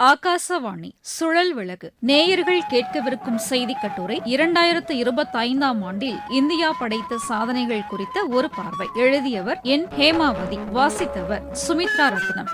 ஆகாசவாணி சுழல் விளக்கு நேயர்கள் கேட்கவிருக்கும் செய்தி கட்டுரை இரண்டாயிரத்து இருபத்தி ஐந்தாம் ஆண்டில் இந்தியா படைத்த சாதனைகள் குறித்த ஒரு பார்வை. எழுதியவர் என். ஹேமாவதி வாசித்தவர் சுமித்ரா ரத்னம்.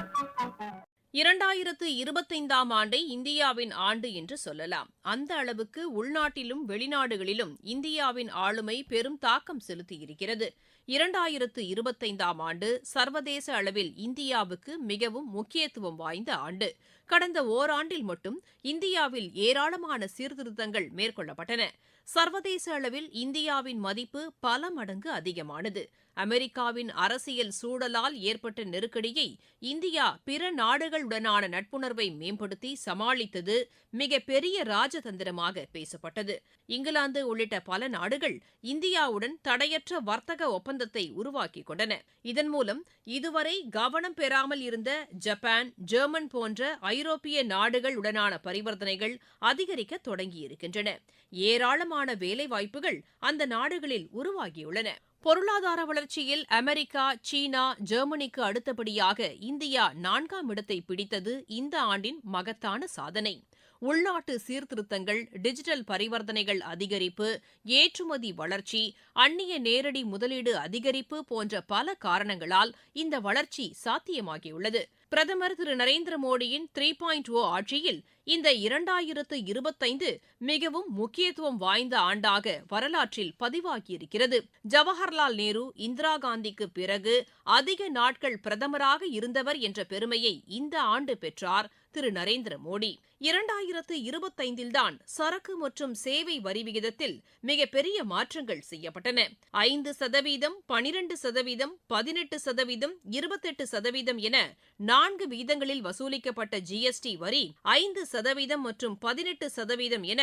இரண்டாயிரத்து இருபத்தைந்தாம் ஆண்டை இந்தியாவின் ஆண்டு என்று சொல்லலாம். அந்த அளவுக்கு உள்நாட்டிலும் வெளிநாடுகளிலும் இந்தியாவின் ஆளுமை பெரும் தாக்கம் செலுத்தியிருக்கிறது. இரண்டாயிரத்து இருபத்தைந்தாம் ஆண்டு சர்வதேச அளவில் இந்தியாவுக்கு மிகவும் முக்கியத்துவம் வாய்ந்த ஆண்டு. கடந்த ஓராண்டில் மட்டும் இந்தியாவில் ஏராளமான சீர்திருத்தங்கள் மேற்கொள்ளப்பட்டன. சர்வதேச அளவில் இந்தியாவின் மதிப்பு பல மடங்கு அதிகமானது. அமெரிக்காவின் அரசியல் சூழலால் ஏற்பட்ட நெருக்கடியை இந்தியா பிற நாடுகளுடனான நட்புணர்வை மேம்படுத்தி சமாளித்தது மிக பெரிய ராஜதந்திரமாக பேசப்பட்டது. இங்கிலாந்து உள்ளிட்ட பல நாடுகள் இந்தியாவுடன் தடையற்ற வர்த்தக ஒப்பந்தத்தை உருவாக்கிக் கொண்டன. இதன் மூலம் இதுவரை கவனம் பெறாமல் இருந்த ஜப்பான் ஜெர்மன் போன்ற ஐரோப்பிய நாடுகள் உடனான பரிவர்த்தனைகள் அதிகரிக்க தொடங்கியிருக்கின்றன. ஏராளமான வேலைவாய்ப்புகள் அந்த நாடுகளில் உருவாகியுள்ளன. பொருளாதார வளர்ச்சியில் அமெரிக்கா சீனா ஜெர்மனிக்கு அடுத்தபடியாக இந்தியா நான்காம் இடத்தை பிடித்தது இந்த ஆண்டின் மகத்தான சாதனை. உள்நாட்டு சீர்திருத்தங்கள் டிஜிட்டல் பரிவர்த்தனைகள் அதிகரிப்பு ஏற்றுமதி வளர்ச்சி அந்நிய நேரடி முதலீடு அதிகரிப்பு போன்ற பல காரணங்களால் இந்த வளர்ச்சி சாத்தியமாகியுள்ளது. பிரதமர் திரு நரேந்திர மோடியின் த்ரீ பாயிண்ட் ஓ ஆட்சியில் இந்த இரண்டாயிரத்து இருபத்தைந்து மிகவும் முக்கியத்துவம் வாய்ந்த ஆண்டாக வரலாற்றில் பதிவாகியிருக்கிறது. ஜவஹர்லால் நேரு இந்திரா காந்திக்கு பிறகு அதிக நாட்கள் பிரதமராக இருந்தவர் என்ற பெருமையை இந்த ஆண்டு பெற்றார். திரு நரேந்திர மோடி. இரண்டாயிரத்து இருபத்தைந்தில்தான் சரக்கு மற்றும் சேவை வரி விகிதத்தில் மிகப்பெரிய மாற்றங்கள் செய்யப்பட்டன. ஐந்து சதவீதம் பனிரெண்டு சதவீதம் பதினெட்டு சதவீதம் இருபத்தெட்டு சதவீதம் என நான்கு வீதங்களில் வசூலிக்கப்பட்ட ஜிஎஸ்டி வரி ஐந்து சதவீதம் மற்றும் பதினெட்டு சதவீதம் என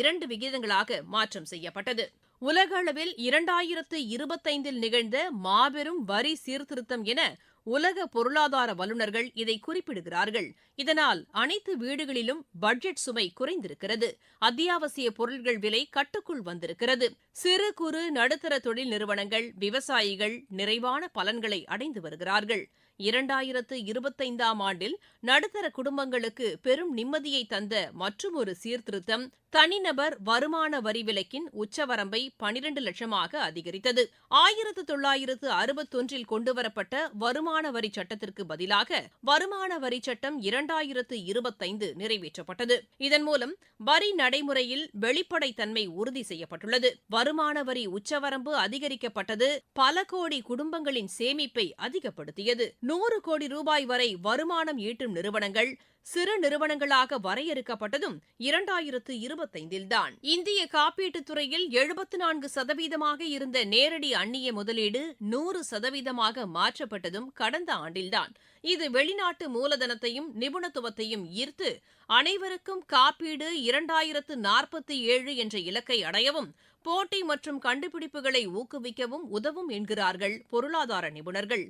இரண்டு விகிதங்களாக மாற்றம் செய்யப்பட்டது. உலக அளவில் இரண்டாயிரத்து இருபத்தைந்தில் நிகழ்ந்த மாபெரும் வரி சீர்திருத்தம் என உலக பொருளாதார வல்லுநர்கள் இதை குறிப்பிடுகிறார்கள். இதனால் அனைத்து வீடுகளிலும் பட்ஜெட் சுமை குறைந்திருக்கிறது. அத்தியாவசிய பொருட்கள் விலை கட்டுக்குள் வந்திருக்கிறது. சிறு குறு நடுத்தர தொழில் நிறுவனங்கள் விவசாயிகள் நிறைவான பலன்களை அடைந்து வருகிறார்கள். இரண்டாயிரத்து இருபத்தைந்தாம் ஆண்டில் நடுத்தர குடும்பங்களுக்கு பெரும் நிம்மதியை தந்த மற்றுமொரு சீர்திருத்தம் தனிநபர் வருமான வரி விலக்கின் உச்சவரம்பை பனிரண்டு லட்சமாக அதிகரித்தது. ஆயிரத்து தொள்ளாயிரத்து அறுபத்தொன்றில் கொண்டுவரப்பட்ட வருமான வரி சட்டத்திற்கு பதிலாக வருமான வரி சட்டம் இரண்டாயிரத்து இருபத்தைந்து நிறைவேற்றப்பட்டது. இதன் மூலம் வரி நடைமுறையில் வெளிப்படைத்தன்மை உறுதி செய்யப்பட்டுள்ளது. வருமான வரி உச்சவரம்பு அதிகரிக்கப்பட்டது பல கோடி குடும்பங்களின் சேமிப்பை அதிகப்படுத்தியது. நூறு கோடி ரூபாய் வரை வருமானம் ஈட்டும் நிறுவனங்கள் சிறு நிறுவனங்களாக வரையறுக்கப்பட்டதும் இரண்டாயிரத்து இருபத்தைந்தில்தான். இந்திய காப்பீட்டுத் துறையில் எழுபத்து நான்கு சதவீதமாக இருந்த நேரடி அந்நிய முதலீடு நூறு சதவீதமாக மாற்றப்பட்டதும் கடந்த ஆண்டில்தான். இது வெளிநாட்டு மூலதனத்தையும் நிபுணத்துவத்தையும் ஈர்த்து அனைவருக்கும் காப்பீடு இரண்டாயிரத்து நாற்பத்தி ஏழு என்ற இலக்கை அடையவும் போட்டி மற்றும் கண்டுபிடிப்புகளை ஊக்குவிக்கவும் உதவும் என்கிறார்கள் பொருளாதார நிபுணர்கள்.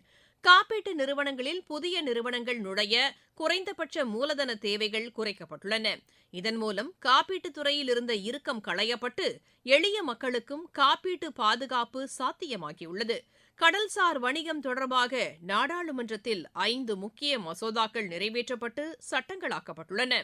காப்பீட்டு நிறுவனங்களில் புதிய நிறுவனங்கள் நுழைய குறைந்தபட்ச மூலதன தேவைகள் குறைக்கப்பட்டுள்ளன. இதன் மூலம் காப்பீட்டுத் துறையில் இருந்த இறுக்கம் களையப்பட்டு எளிய மக்களுக்கும் காப்பீட்டு பாதுகாப்பு சாத்தியமாகியுள்ளது. கடல்சார் வணிகம் தொடர்பாக நாடாளுமன்றத்தில் ஐந்து முக்கிய மசோதாக்கள் நிறைவேற்றப்பட்டு சட்டங்களாக்கப்பட்டுள்ளன.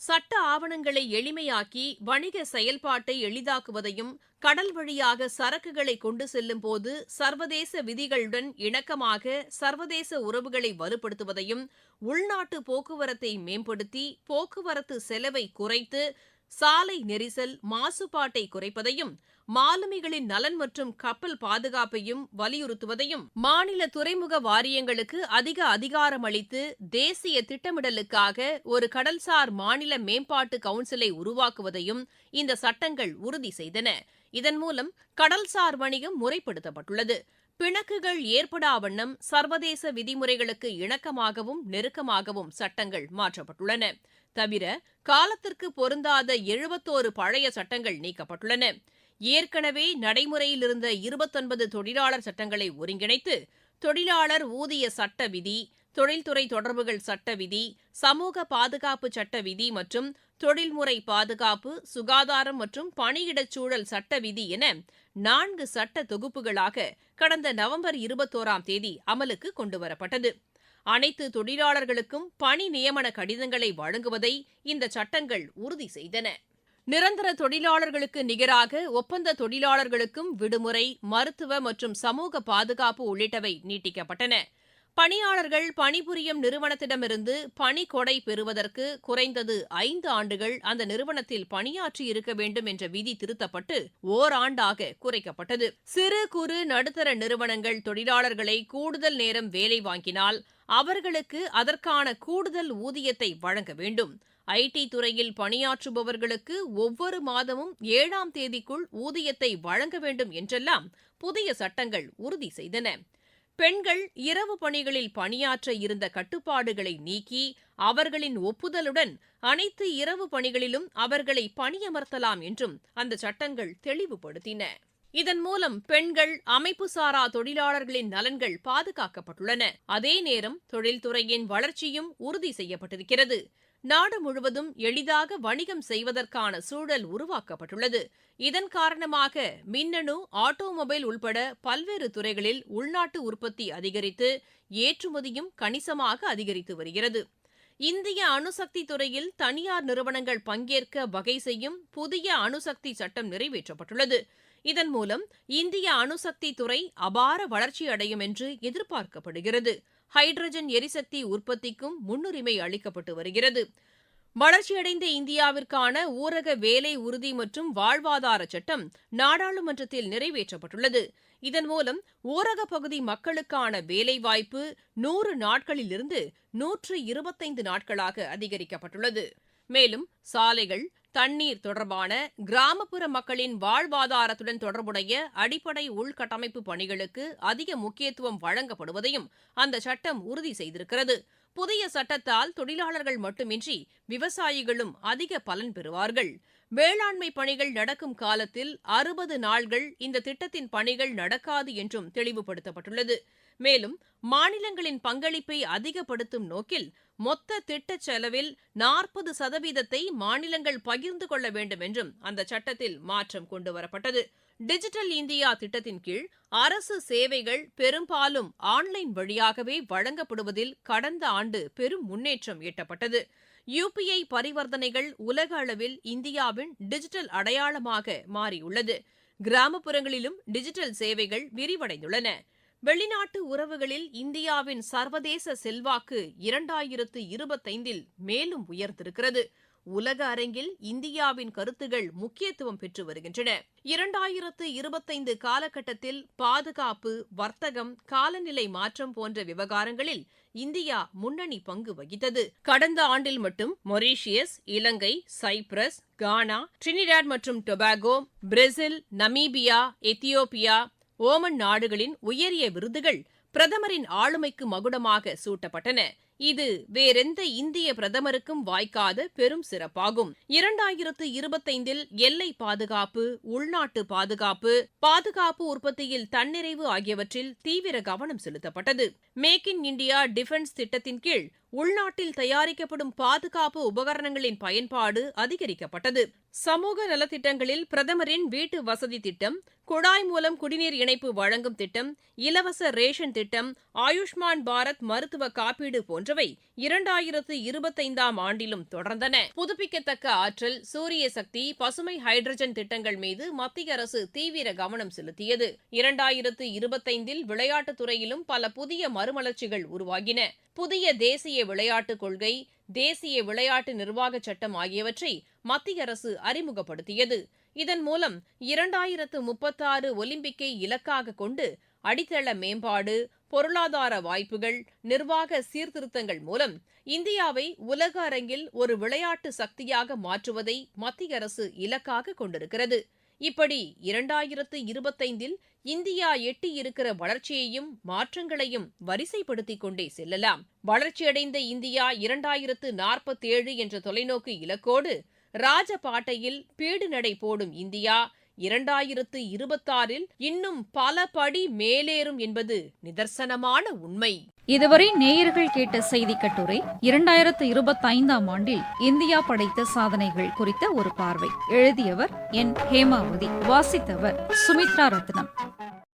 சட்ட ஆவணங்களை எளிமையாக்கி வணிக செயல்பாட்டை எளிதாக்குவதையும் கடல் வழியாக சரக்குகளை கொண்டு செல்லும் போது சர்வதேச விதிகளுடன் இணக்கமாக சர்வதேச உறவுகளை வலுப்படுத்துவதையும் உள்நாட்டு போக்குவரத்தை மேம்படுத்தி போக்குவரத்து செலவை குறைத்து சாலை நெரிசல் மாசுபாட்டை குறைப்பதையும் மாலுமிகளின் நலன் மற்றும் கப்பல் பாதுகாப்பையும் வலியுறுத்துவதையும் மாநில துறைமுக வாரியங்களுக்கு அதிக அதிகாரம் அளித்து தேசிய திட்டமிடலுக்காக ஒரு கடல்சார் மாநில மேம்பாட்டு கவுன்சிலை உருவாக்குவதையும் இந்த சட்டங்கள் உறுதி செய்தன. இதன் மூலம் கடல்சார் வணிகம் முறைப்படுத்தப்பட்டுள்ளது. பிணக்குகள் ஏற்படாவண்ணம் சர்வதேச விதிமுறைகளுக்கு இணக்கமாகவும் நெருக்கமாகவும் சட்டங்கள் மாற்றப்பட்டுள்ளன. தவிர காலத்திற்கு பொருந்தாத எழுபத்தோரு பழைய சட்டங்கள் நீக்கப்பட்டுள்ளன. ஏற்கனவே நடைமுறையில் இருந்த இருபத்தொன்பது தொழிலாளர் சட்டங்களை ஒருங்கிணைத்து தொழிலாளர் ஊதிய சட்ட விதி தொழில்துறை தொடர்புகள் சட்ட விதி சமூக பாதுகாப்பு சட்ட விதி மற்றும் தொழில்முறை பாதுகாப்பு சுகாதாரம் மற்றும் பணியிடச் சூழல் சட்ட விதி என நான்கு சட்ட தொகுப்புகளாக கடந்த நவம்பர் இருபத்தோராம் தேதி அமலுக்கு கொண்டுவரப்பட்டது. அனைத்து தொழிலாளர்களுக்கும் பணி நியமன கடிதங்களை வழங்குவதை இந்த சட்டங்கள் உறுதி செய்தன. நிரந்தர தொழிலாளர்களுக்கு நிகராக ஒப்பந்த தொழிலாளர்களுக்கும் விடுமுறை மருத்துவ மற்றும் சமூக பாதுகாப்பு உள்ளிட்டவை நீட்டிக்கப்பட்டன. பணியாளர்கள் பணிபுரியும் நிறுவனத்திடமிருந்து பணி கொடை பெறுவதற்கு குறைந்தது ஐந்து ஆண்டுகள் அந்த நிறுவனத்தில் பணியாற்றி இருக்க வேண்டும் என்ற விதி திருத்தப்பட்டு ஓராண்டாக குறைக்கப்பட்டது. சிறு குறு நடுத்தர நிறுவனங்கள் தொழிலாளர்களை கூடுதல் நேரம் வேலை வாங்கினால் அவர்களுக்கு அதற்கான கூடுதல் ஊதியத்தை வழங்க வேண்டும். ஐடி துறையில் பணியாற்றுபவர்களுக்கு ஒவ்வொரு மாதமும் ஏழாம் தேதிக்குள் ஊதியத்தை வழங்க வேண்டும் என்றெல்லாம் புதிய சட்டங்கள் உறுதி செய்தன. பெண்கள் இரவு பணிகளில் பணியாற்ற இருந்த கட்டுப்பாடுகளை நீக்கி அவர்களின் ஒப்புதலுடன் அனைத்து இரவு பணிகளிலும் அவர்களை பணியமர்த்தலாம் என்றும் அந்த சட்டங்கள் தெளிவுபடுத்தின. இதன் மூலம் பெண்கள் அமைப்புசாரா தொழிலாளர்களின் நலன்கள் பாதுகாக்கப்பட்டுள்ளன. அதே நேரம் தொழில்துறையின் வளர்ச்சியும் உறுதி செய்யப்பட்டிருக்கிறது. நாடு முழுவதும் எளிதாக வணிகம் செய்வதற்கான சூழல் உருவாக்கப்பட்டுள்ளது. இதன் காரணமாக மின்னணு ஆட்டோமொபைல் உள்பட பல்வேறு துறைகளில் உள்நாட்டு உற்பத்தி அதிகரித்து ஏற்றுமதியும் கணிசமாக அதிகரித்து வருகிறது. இந்திய அணுசக்தி துறையில் தனியார் நிறுவனங்கள் பங்கேற்க வகை செய்யும் புதிய அணுசக்தி சட்டம் நிறைவேற்றப்பட்டுள்ளது. இதன் மூலம் இந்திய அணுசக்தி துறை அபார வளர்ச்சி அடையும் என்று எதிர்பார்க்கப்படுகிறது. ஹைட்ரஜன் எரிசக்தி உற்பத்திக்கும் முன்னுரிமை அளிக்கப்பட்டு வருகிறது. வளர்ச்சியடைந்த இந்தியாவிற்கான ஊரக வேலை உறுதி மற்றும் வாழ்வாதார சட்டம் நாடாளுமன்றத்தில் நிறைவேற்றப்பட்டுள்ளது. இதன் மூலம் ஊரக பகுதி மக்களுக்கான வேலைவாய்ப்பு நூறு நாட்களிலிருந்து நூற்று இருபத்தைந்து நாட்களாக அதிகரிக்கப்பட்டுள்ளது. மேலும் சாலைகள் தண்ணீர் தொடர்பான கிராமப்புற மக்களின் வாழ்வாதாரத்துடன் தொடர்புடைய அடிப்படை உள்கட்டமைப்பு பணிகளுக்கு அதிக முக்கியத்துவம் வழங்கப்படுவதையும் அந்த சட்டம் உறுதி செய்திருக்கிறது. புதிய சட்டத்தால் தொழிலாளர்கள் மட்டுமின்றி விவசாயிகளும் அதிக பலன் பெறுவார்கள். வேளாண்மை பணிகள் நடக்கும் காலத்தில் அறுபது நாள்கள் இந்த திட்டத்தின் பணிகள் நடக்காது என்றும் தெளிவுபடுத்தப்பட்டுள்ளது. மேலும் மாநிலங்களின் பங்களிப்பை அதிகப்படுத்தும் நோக்கில் மொத்த திட்டச் செலவில் நாற்பது சதவீதத்தை மாநிலங்கள் பகிர்ந்து கொள்ள வேண்டும் என்றும் அந்த சட்டத்தில் மாற்றம் கொண்டுவரப்பட்டது டிஜிட்டல் இந்தியா திட்டத்தின் கீழ் அரசு சேவைகள் பெரும்பாலும் ஆன்லைன் வழியாகவே வழங்கப்படுவதில் கடந்த ஆண்டு பெரும் முன்னேற்றம் எட்டப்பட்டது. யுபிஐ பரிவர்த்தனைகள் உலக அளவில் இந்தியாவின் டிஜிட்டல் அடையாளமாக மாறியுள்ளது. கிராமப்புறங்களிலும் டிஜிட்டல் சேவைகள் விரிவடைந்துள்ளன. வெளிநாட்டு உறவுகளில் இந்தியாவின் சர்வதேச செல்வாக்கு இரண்டாயிரத்து இருபத்தைந்தில் மேலும் உயர்ந்திருக்கிறது. உலக அரங்கில் இந்தியாவின் கருத்துகள் முக்கியத்துவம் பெற்று வருகின்றன. இரண்டாயிரத்து இருபத்தைந்து காலகட்டத்தில் பாதுகாப்பு வர்த்தகம் காலநிலை மாற்றம் போன்ற விவகாரங்களில் இந்தியா முன்னணி பங்கு வகித்தது. கடந்த ஆண்டில் மட்டும் Mauritius Ilangai Cyprus Ghana Trinidad மற்றும் Tobago Brazil Namibia Ethiopia Oman நாடுகளின் உயரிய விருதுகள் பிரதமரின் ஆளுமைக்கு மகுடமாக சூட்டப்பட்டன. இது வேறெந்த இந்திய பிரதமருக்கும் வாய்க்காத பெரும் சிறப்பாகும். இரண்டாயிரத்து இருபத்தைந்தில் எல்லை பாதுகாப்பு உள்நாட்டு பாதுகாப்பு பாதுகாப்பு உற்பத்தியில் தன்னிறைவு ஆகியவற்றில் தீவிர கவனம் செலுத்தப்பட்டது. மேக் இன் இண்டியா டிஃபென்ஸ் திட்டத்தின் கீழ் உள்நாட்டில் தயாரிக்கப்படும் பாதுகாப்பு உபகரணங்களின் பயன்பாடு அதிகரிக்கப்பட்டது. சமூக நலத்திட்டங்களில் பிரதமரின் வீட்டு வசதி திட்டம் குழாய் மூலம் குடிநீர் இணைப்பு வழங்கும் திட்டம் இலவச ரேஷன் திட்டம் ஆயுஷ்மான் பாரத் மருத்துவ காப்பீடு போன்றவை இரண்டாயிரத்து இருபத்தைந்தாம் ஆண்டிலும் தொடர்ந்தன. புதுப்பிக்கத்தக்க ஆற்றல் சூரிய சக்தி பசுமை ஹைட்ரஜன் திட்டங்கள் மீது மத்திய அரசு தீவிர கவனம் செலுத்தியது. இரண்டாயிரத்து இருபத்தைந்தில் விளையாட்டுத் துறையிலும் பல புதிய மறுமலர்ச்சிகள் உருவாகின. புதிய தேசிய விளையாட்டுக் கொள்கை தேசிய விளையாட்டு நிர்வாகச் சட்டம் ஆகியவற்றை மத்திய அரசு அறிமுகப்படுத்தியது. இதன் மூலம் இரண்டாயிரத்து முப்பத்தாறு ஒலிம்பிக்கை இலக்காக கொண்டு அடித்தள மேம்பாடு பொருளாதார வாய்ப்புகள் நிர்வாக சீர்திருத்தங்கள் மூலம் இந்தியாவை உலக அரங்கில் ஒரு விளையாட்டு சக்தியாக மாற்றுவதை மத்திய அரசு இலக்காக கொண்டிருக்கிறது. இப்படி இரண்டாயிரத்து இருபத்தைந்தில் இந்தியா எட்டியிருக்கிற வளர்ச்சியையும் மாற்றங்களையும் வரிசைப்படுத்திக் கொண்டே செல்லலாம். வளர்ச்சியடைந்த இந்தியா இரண்டாயிரத்து நாற்பத்தேழு என்ற தொலைநோக்கு இலக்கோடு ராஜபாட்டையில் பீடு நடை போடும் இந்தியா இரண்டாயிரத்து இருபத்தாறில் இன்னும் பல படி மேலேறும் என்பது நிதர்சனமான உண்மை. இதுவரை நேயர்கள் கேட்ட செய்தி கட்டுரை இரண்டாயிரத்து இருபத்தைந்தாம் ஆண்டில் இந்தியா படைத்த சாதனைகள் குறித்த ஒரு பார்வை. எழுதியவர் என். ஹேமாவதி வாசித்தவர் சுமித்ரா ரத்னம்.